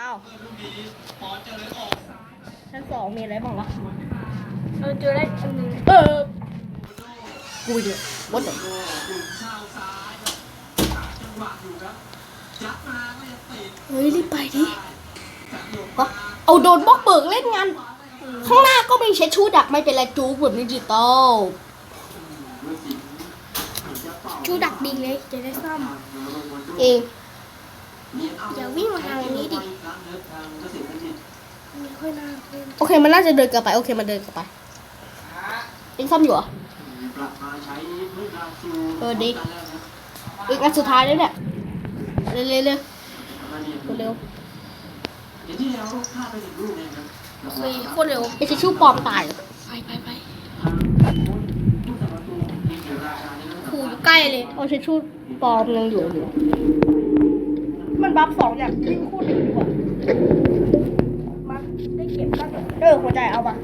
อ้าวชั้นสองมีอะไรบ้างวะเออเจอได้อันหนึงเออกูเดือดวัดเดเฮ้ยรีบไปดิเอาโดนบล็อกเบิกเล่นงาน ข้างหน้าก็มีเช็ดชูดักไม่เป็นไรจูแบบดิจิตอลชูดักดีเลยจะได้ซ่อมเอง อย่าวิ่งมาทางนี้ดิไม่ค่อยน่าเล่นโอเคมันน่าจะเดินกลับไป โอเคมันเดินกลับไปเองซ่อมอยู่เหรอเออดีอีกอันสุดท้ายแล้วเนี่ยเร็วเร็วเร็วเร็วเฮ้ยโคตรเร็วไอ้เช็ดชูปลอมตายเหรอไปไปไปถูอยู่ใกล้เลยเอาเช็ดชูปลอมยังอยู่อยู่ มันบัฟสองอย่างวิ่งโคตรเร็วดีกว่ามาได้เก็บบ้างเหรอเออหัวใจเอาปะ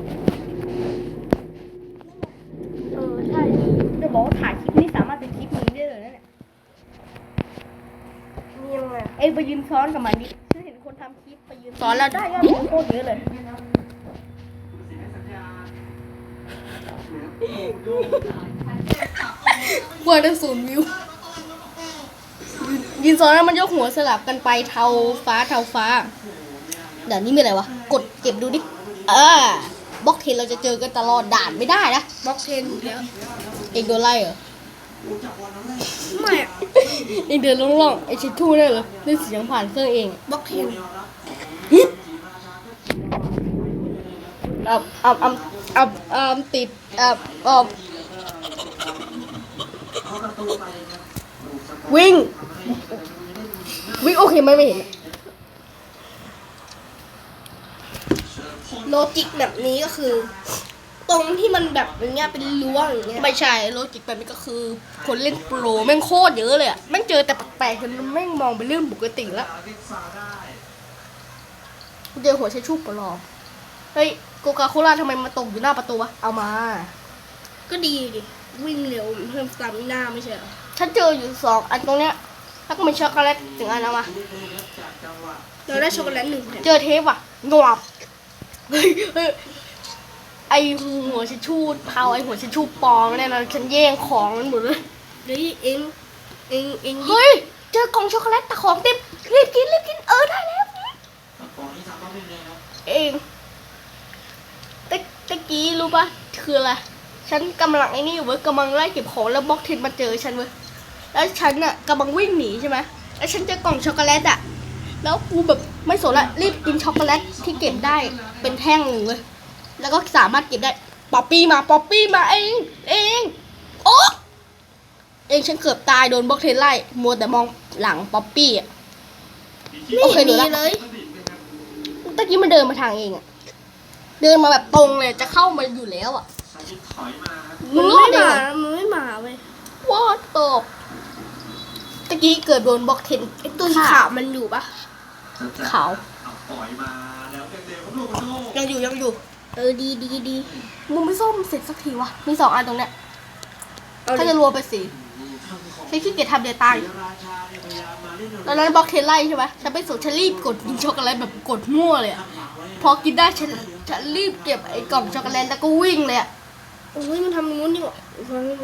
เออใช่จะบอกว่าถ่ายคลิปนี้สามารถเป็นคลิปนี้ได้เลยนะเนี่ยมียังไงเองไปยืนซ้อนกับมันดิฉันเห็นคนทำคลิปไปยืนซ้อนแล้วได้ยอดวิวโคตรเยอะเลยกว่าจะศูนย์วิว ยืนซ้อนแล้วมันยกหัวสลับกันไปเทาฟ้าเทาฟ้าเดี๋ยวนี้มีอะไรวะ กดเก็บดูดิเออบล็อกเทนเราจะเจอกันตลอดด่านไม่ได้นะบล็อกเทนแล้วเองโดนไล่เหรอไม่อะเองเดินล่องๆไอชิดทู่ได้เหรอได้เสียงผ่านเครื่องเองบล็อกเทนอับอับอับอับอับติดอับอับวิ่ง วิ่งโอเคไหมไม่เห็นโลจิกแบบนี้ก็คือ ตรงที่มันแบบอย่างเงี้ยเป็นรั้วอย่างเงี้ยไม่ใช่โลจิกแบบนี้ก็คือ คนเล่นโปรแม่งโคตรเยอะเลยอะแม่งเจอแต่แปลกๆจนแม่งมองเป็นเรื่องปกติแล้วเจอหัวใช้ชูปลอมเฮ้ยโกกาโคล่าทำไมมาตกอยู่หน้าประตูวะเอามา ก็ดีดิวิ่งเร็วเพิ่มสตามิน่าไม่ใช่เหรอฉันเจออยู่สองอันตรงเนี้ย แล้วก็มีช็อกโกแลตถึงอันเอามาเราได้ช็อกโกแลตหนึ่งแผ่นเจอเทปอะงวบเฮ้ยเฮ้ยไอหัวชิชชูเทาไอหัวชิชชูปลอมเนี่ยนะฉันแย่งของมันหมดเลยเฮ้ยเองเองเองเฮ้ยเจอกล่องช็อกโกแลตแต่ของเต็มรีบกินรีบกินเออได้แล้วเองตะตะกี้รู้ปะคืออะไรฉันกำลังไอ้นี่อยู่เว้ยกำลังไล่เก็บของแล้วบล็อกเทนมาเจอฉันเว้ย แล้วฉันน่ะกำลังวิ่งหนีใช่ไหมแล้วฉันเจอกล่องช็อกโกแลตอะ แล้วกูแบบไม่สนละรีบกินช็อกโกแลตที่เก็บได้เป็นแท่งหนึ่งเว้ยแล้วก็สามารถเก็บได้ ป๊อปปี้มา ป๊อปปี้มาเอง เอง โอ๊ะเองฉันเกือบตายโดนบล็อกเทนไล่ มัวแต่มองหลังป๊อปปี้อะไม่โอเคเห็นดูมีละเลยตะกี้มันเดินมาทางเองอะ เดินมาแบบตรงเลยจะเข้ามาอยู่แล้วอะ มัมึนงรไม่อดได้มาไงมันไม่มาเว้ยว่าตก ตะกี้เกิดโดนบล็อกเทนไอตัวสีขาวมันอยู่ปะขาวปล่อยมาแล้วเด็กๆผมลูกมันโตยังอยู่ยังอยู่ เออดีดีดีมึงไม่ส้มเสร็จสักทีวะมีสองอันตรงเนี้ยเอาถ้าดิจะรวมไปสี่ฉันขี้เกียจทำเดต้าอยู่ราชาเนี่ยพยายามมาเล่นตอนนั้นบล็อกเทนไล่ใช่ไหมฉันไปสูฉันรีบกดกินช็อกโกแลตแบบกดมั่วเลยอะพอกินได้ฉันฉันรีบเก็บไอ้กล่องช็อกโกแลตแล้วก็วิ่งเลยอะโอ้ยมันทำอย่างนู้นนี่หว่า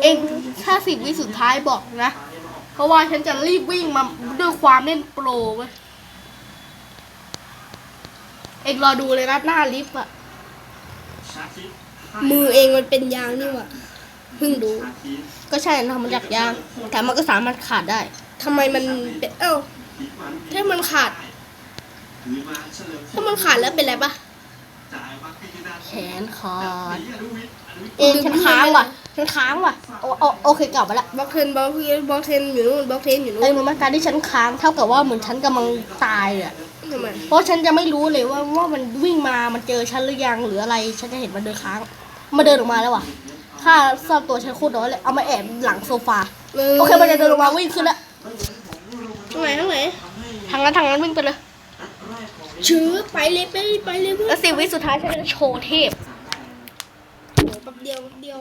เองถ้าสิบวิสุดท้ายบอกนะ เพราะว่าฉันจะรีบวิ่งมาด้วยความเล่นโปรเว้ยเองรอดูเลยนะหน้าลิฟต์อะชาคิดมือเองมันเป็นยางนี่หว่าเพิ่งดูชาคิดก็ใช่ทำมาจากยาง แต่มันก็สามารถขาดได้ทำไมมันเป็นเอ้าคิดมันถ้ามันขาดถือมาเฉลิมถ้ามันขาดแล้วเป็นไรปะจ่ายมาพิจารณาแขนขาดหนีอนุวิทย์อนุวิทย์เองฉันค้างว่ะ ฉันค้างว่ะโอโอโอเคกลับมาละบล็อกเทนบล็อกเทนบล็อกเทนอยู่นู่นบล็อกเทนอยู่นู่ไอ้นรู้ไหมการที่ฉันค้างเท่ากับว่าเหมือนฉันกำลังตายเลยอะทำไมเพราะฉันจะไม่รู้เลยว่าว่ามันวิ่งมา มันเจอฉันหรือยังหรืออะไร ฉันจะเห็นมันเดินค้างมาเดินออกมาแล้วว่ะ ค่าซ่อมตัวฉันโคตรน้อยเลย เอามาแอบหลังโซฟา โอเคมันจะเดินลงมาวิ่งขึ้นแล้วทางไหนทางไหนทางนั้นทางนั้นวิ่งไปเลยชื้อไปเลยไปเลยไปเลยเพื่อแล้วนสิบวิสุดท้ายฉันจะโชว์เทพแป๊บเดียวแป๊บเดียว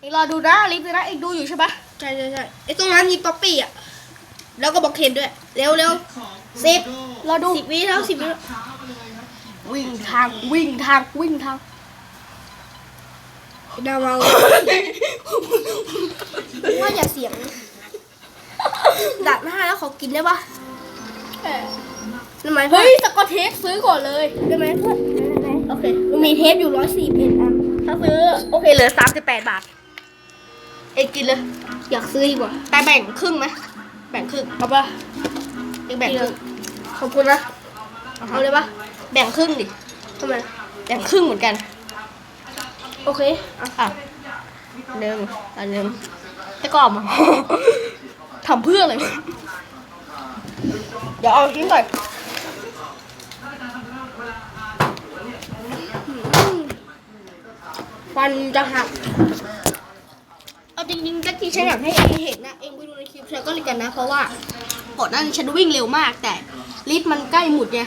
เองรอดูนะลิฟต์เลยนะเองดูอยู่ใช่ปะใช่ใช่ใช่ไอตรงนั้นมีป๊อปปี้อะ แล้วก็บล็อกเทนด้วย เร็วเร็วสิบรอดูสิบวิแล้วสิบวิแล้ววิ่งทางวิ่งทางวิ่งทางดาวเอาว่าอย่าเสียงดักหน้าแล้วขอกินได้ปะทำไมเพื่อเฮ้นยสกอตเทปซื้อก่อนเลยได้ไหมเพื่อนได้ไหมโอเคมันมีเทปอยู่ร้อยสี่เอ็ดอัน ถ้าซื้อ โอเคเหลือสามสิบแปดบาท เอกกินเลย อยากซื้อดีกว่า แต่แบ่งครึ่งไหมแบ่งครึ่งเอาปะเอกแบ่งครึ่งขอบคุณนะ เอาเลยปะแบ่งครึ่งดิทำไมแบ่งครึ่งเหมือนกัน โอเคอะอะหนึ่งอันหนึ่งแต่ก็เออกมาทำเพื่ออะไรเดี๋ยวเอาชิ้นก่อน ฟันจะหัก เอาจริงๆตะกี้ฉันอยากให้เองเห็นนะ เองไปดูในคลิปฉันก็เลยกันนะ เพราะว่าก่อนหน้านี้ฉันวิ่งเร็วมาก แต่ลิฟต์มันใกล้หมดไง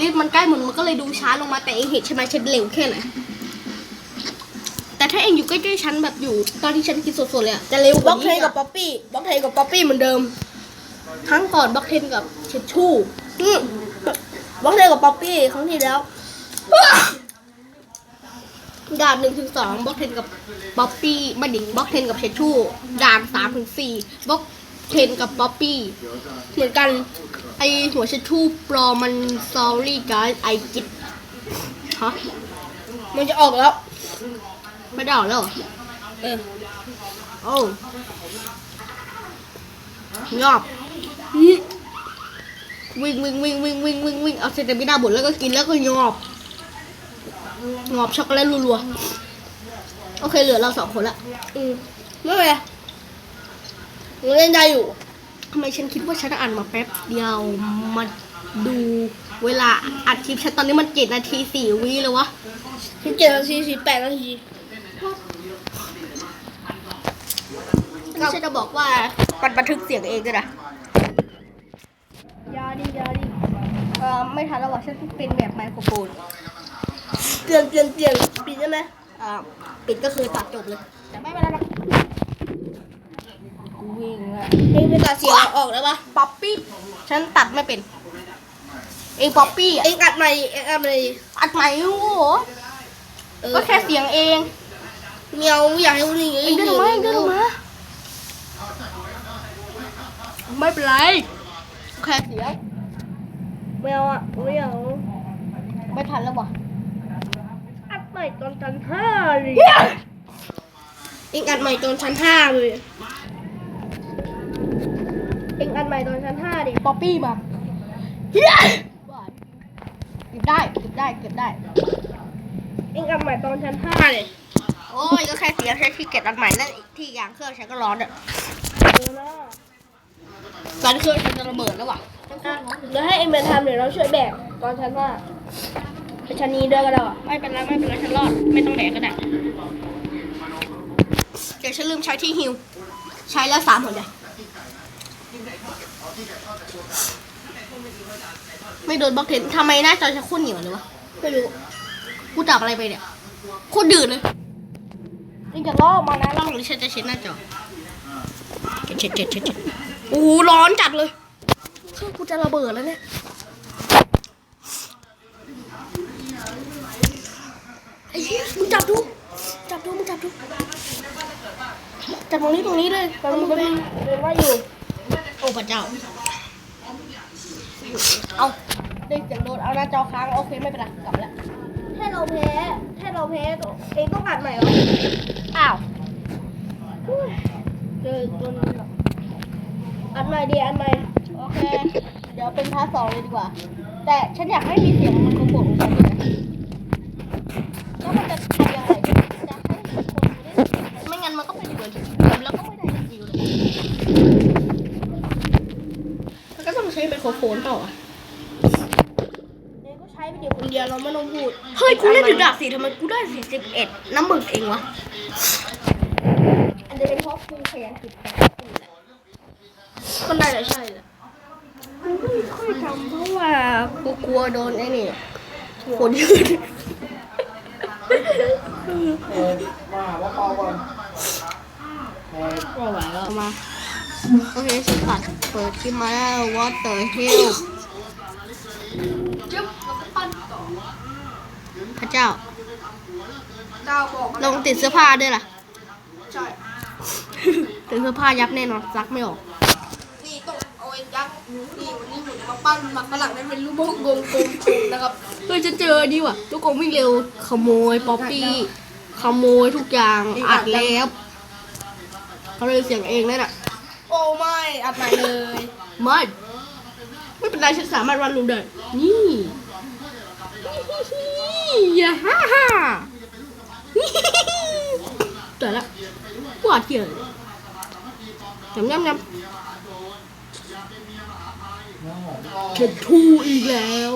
ลิฟต์มันใกล้หมดมันก็เลยดูช้าลงมาแต่เองเห็นใช่ไหมฉันเร็วแค่ไหนแต่ถ้าเองอยู่ใกล้ๆฉันแบบอยู่ ตอนที่ฉันกินสดๆเลยอะจะเร็วกบล็ว่าอกเทนี้กับอะป๊อปปี้บล็อกเทกับป๊อปปี้เหมือนเดิมทั้งก่อนบล็อกเทนกับเชดชู่อืมบล็อกเทกับป๊อปปี้ครั้งที่แล้ว ด่านหนึ่งถึงสองบล็อกเทนกับป๊อปปี้บัดดิงบล็อกเทนกับเชชู่ด่านสามถึงสี่บล็อกเทนกับป๊อปปี้เหมือนกันไอหัวเชชู่ปลอมมันซอรี่การไอกิบฮะมันจะออกแล้วไม่ได้ออกแล้วเออโอ้ยอบวิ่งวิ่งวิ่งวิ่งวิ่งวิ่งวิ่งเอาเซนเตมิด้าบดแล้วก็กินแล้วก็ยอบ งอบช็อกโกแลตรัวๆโอเคเหลือเราสองคนละอืมไม่เป็นไรยังเล่นได้อยู่ทำไมฉันคิดว่าฉันอ่านมาแป๊บเดียวมาดูเวลาอัดคลิปฉันตอนนี้มันเจ็ดนาทีสี่วิเลยวะสิบเจ็ดนาทีสิบแปดนาทีไม่ใช่จะบอกว่ามันบันทึกเสียงเองด้วยนะยาดียาดีเออไม่ทันแล้วว่ะฉันเป็นแบบไมโครโฟน เปลี่ยนเปลี่ยนเปลี่ยนปิดได้ไหมอ่าปิดก็คือตัดจบเลยแต่ไม่เป็นไรหรอกกูวิ่งละเองไปตัดเสียงออกแล้วปะป๊อปปี้ฉันตัดไม่เป็น เองป๊อปปี้เออะงอัดใหม่เองอัดใหม่อัดไหมโอ้โหเออก็แค่เสียงเองเมียวอยากให้คนอื่นเองเดินออกมาเองเดินออกมาไม่เป็นไรแค่เสียงแมวอะไม่เอาไม่ทันแล้วว่ะอัด ใหม่ตอนชั้นห้าเลยเองอัดใหม่ตอนชั้นห้าเลยเองอัดใหม่ตอนชั้นห้าดิป๊อปปี้มาเฮ้ยเก็บได้เก็บได้เก็บได้ เองอัดใหม่ตอนชั้นห้าเลยโอ้ยก็แค่เสียงแค่ที่เก็บอันใหม่นั่นอีกที่อย่างเครื่องฉันก็ร้อนอะเออนะตอนเครื่องฉันจะระเบิดแล้วว่ะอะเดี๋ยวให้เองไปทำเดี๋ยวเราช่วยแบกตอนชั้นห้าไป ชั้นนี้ด้วยก็ได้อะไม่เป็นไรไม่เป็นไรฉันรอด ไม่ต้องแดกก็ได้ เดี๋ยวฉันลืมใช้ที่ฮิว ใช้แล้วสามหมดเลยไม่โดนบล็อกเทนทำไมหน้าจอฉันโคตรเหนียวเลยวะ ไม่รู้ กูจับอะไรไปเนี่ยโคตรดืดเลยนี่จะล่อมานะล่อหรือฉันจะเช็ดหน้าจอเช็ดเช็ดเช็ดเช็ดโอ้โหร้อนจัดเลยเครื่องกูจะระเบิดแล้วเนี่ย ไอ้เหี้ยมึงจับดู จับดูมึงจับดู จับตรงนี้ตรงนี้เลยมันมันเป็นเป็นว่าอยู่ โอ้พระเจ้า เอาได้เสียงโดนเอาหน้าจอค้างโอเคไม่เป็นไรกลับแล้วถ้าเราแพ้ถ้าเราแพ้ตัวเองต้องอัดใหม่เหรออ้าวเจอตัวนี้หรออัดใหม่ดีอัดใหม่โอเค เดี๋ยวเป็นพาร์ทสองเลยดีกว่า แต่ฉันอยากให้มีเสียงมันกระโปรงของฉันด้วยนะแล้วมันจะทำยังไงจะให้ทุกคนได้ไม่งั้นมันก็เป็นเหมือนเดิมแล้วก็ไม่ได้จริงๆเลยมันก็ต้องใช้ไมโครโฟนเปล่าอะเองก็ใช้ไปเดี๋ยวคนเดียวเราไม่ต้องพูด เฮ้ยกูเล่นถึงดาบสี่ทำไมกูได้สี่สิบเอ็ดน้ำหมึกเองวะ อันจะเป็นเพราะครูขยันติดแปะก็น่าจะใช่แหละกูไม่ค่อยทำเพราะว่ากูกลัวโดนไอ้นี่คนยืนมาว่าเปล่าก่อนไม่ไหวแล้วมา โอเคฉันตัดเปิดขึ้นมาแล้ว what the hell จึ๊บแล้วก็ปั้นต่อพระเจ้า เจ้าบอกลงติดเสื้อผ้าด้วยล่ะ ใช่ติดเสื้อผ้ายับแน่นอนซักไม่ออก นี่ต้องเอาไอ้ยักษ์นี่วันนี้หนูจะมาปั้นหมักฝรั่งให้เป็นรูปวงกลมกลมๆนะครับเฮ้ยฉันเจออันนี้ว่ะทุกคนวิ่งเร็วขโมยป๊อปปี้ขโมยทุกอย่างอัดแล้วเขาเลยเสียงเองนั่นน่ะ โอ้ไม่อัดใหม่เลยไม่ไม่เป็นไรฉันสามารถวาดรูปได้ นี่อย่าฮ่าฮ่าแต่ละวาดเกี่ยวยำยำยำเข็ดทูอีกแล้ว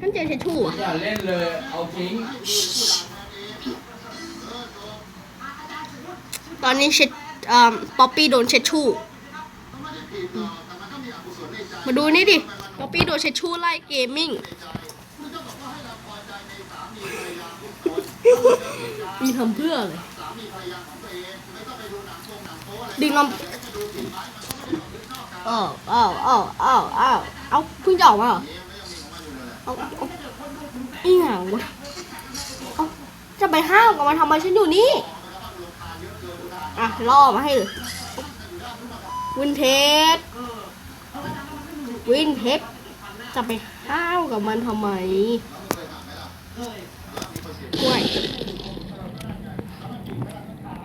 ท่านเจอเชดชูอะอย่าเล่นเลย เอาทิ้ง ตอนนี้เช็ดอ่าป๊อปปี้โดนเช็ดชู่ มาดูนี่ดิป๊อปปี้โดนเช็ดชู่ไล่เกมมิ่งมีทำเพื่ออะไรดึงลำอ้าวอ้าวอ้าวอ้าวอ้าวเอาเพิ่งจะออกมาเหรอเอาเอาอีหยังวะเอาจะไปห้าวกับมันทำไมฉันอยู่นี่ อะล่อมาให้เลยวินเทจวินเทจจะไปห้าวกับมันทำไมกล้วย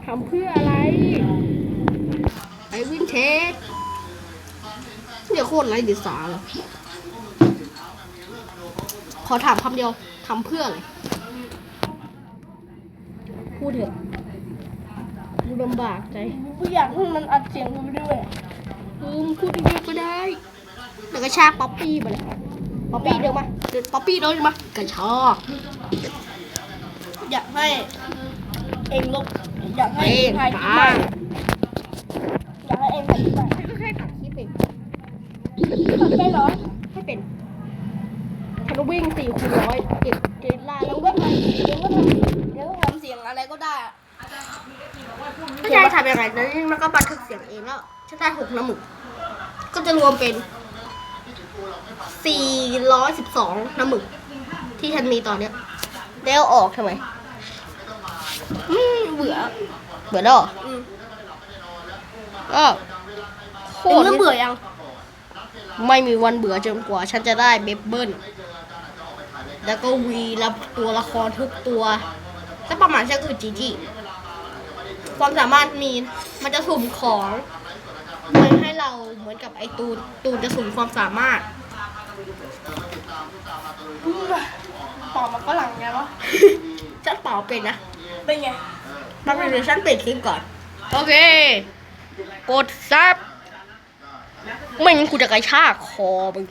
ทำเพื่ออะไร ไอ้วินเทจเนี่ยโคตรไร้ดิสาเลยขอถามคำเดียวทำเพื่ออะไร พูดเถอะ ลำบากใจกูอยากให้มันอัดเสียงกูไปด้วยเออมึงพูดยังไงก็ได้แล้วก็ชากป๊อปปี้มาเลยป๊อปปี้เดินมาเดินป๊อปปี้เดินมากระชากอยากให้เองลบอยากให้เอ้เองถ่ายคลิปใหม่อยากให้เองถ่ายคลิปใหม่ก็แค่ตัดคลิปเองตัดได้เหรอให้เป็นฉันก็วิ่งสี่คูณร้อยเก็บเกณฑ์ล่าเดี๋แล้ยววก็ก็ทำเดี๋ยวก็ทำเดี๋ยวก็ทำเสียงอะไรก็ได้ อะไม่ใช่ทำยังไงแล้วนี่มันก็บันทึกเสียงเองแล้วฉันได้หกน้ำหมึกก็จะรวมเป็นสี่ร้อยสิบสองน้ำหมึก ที่ฉันมีตอนเนี้ยแล้วออกทำไมอืมเบื่อ เบื่อแล้วเหรออืมก็โคเองตรเริ่มเบื่อยัง ไม่มีวันเบื่อจนกว่า ฉันจะได้เบเบิลแล้วก็วีรับตัวละครทุกตัวก็ประมาณฉันคือจีจี ความสามารถมี มันจะสุ่มของเหมือนให้เราเหมือนกับไอตูน ตูนจะสุ่มความสามารถตอบมาฝรั่งไงวะฉันเป่าเป็นนะ เป็นไงแป๊บนึงเดี๋ยวฉันปิดคลิปก่อน โอเค กดซับไม่งั้นกูจะกระชากคอมึง